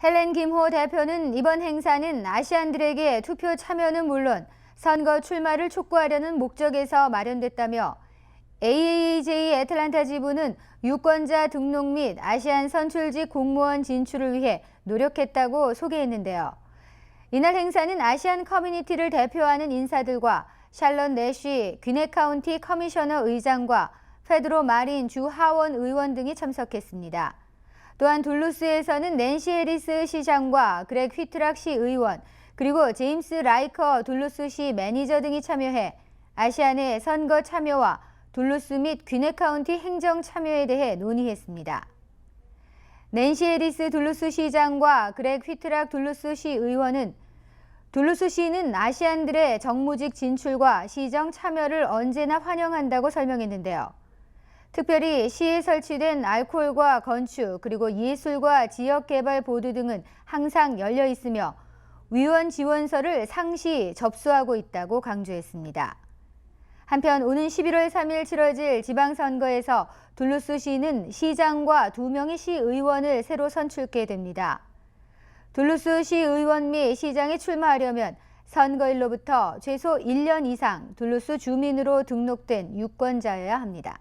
헬렌 김호 대표는 이번 행사는 아시안들에게 투표 참여는 물론 선거 출마를 촉구하려는 목적에서 마련됐다며 AAJ 애틀란타 지부는 유권자 등록 및 아시안 선출직 공무원 진출을 위해 노력했다고 소개했는데요. 이날 행사는 아시안 커뮤니티를 대표하는 인사들과 샬럿 내쉬 귀네 카운티 커미셔너 의장과 페드로 마린 주 하원 의원 등이 참석했습니다. 또한 둘루스에서는 낸시 해리스 시장과 그렉 휘트락 시 의원, 그리고 제임스 라이커 둘루스 시 매니저 등이 참여해 아시안의 선거 참여와 둘루스 및 귀네 카운티 행정 참여에 대해 논의했습니다. 낸시 해리스 둘루스 시장과 그렉 휘트락 둘루스 시 의원은 둘루스 시는 아시안들의 정무직 진출과 시정 참여를 언제나 환영한다고 설명했는데요. 특별히 시에 설치된 알코올과 건축 그리고 예술과 지역개발 보드 등은 항상 열려 있으며 위원 지원서를 상시 접수하고 있다고 강조했습니다. 한편 오는 11월 3일 치러질 지방선거에서 둘루스 시는 시장과 두 명의 시의원을 새로 선출게 됩니다. 둘루스 시의원 및 시장에 출마하려면 선거일로부터 최소 1년 이상 둘루스 주민으로 등록된 유권자여야 합니다.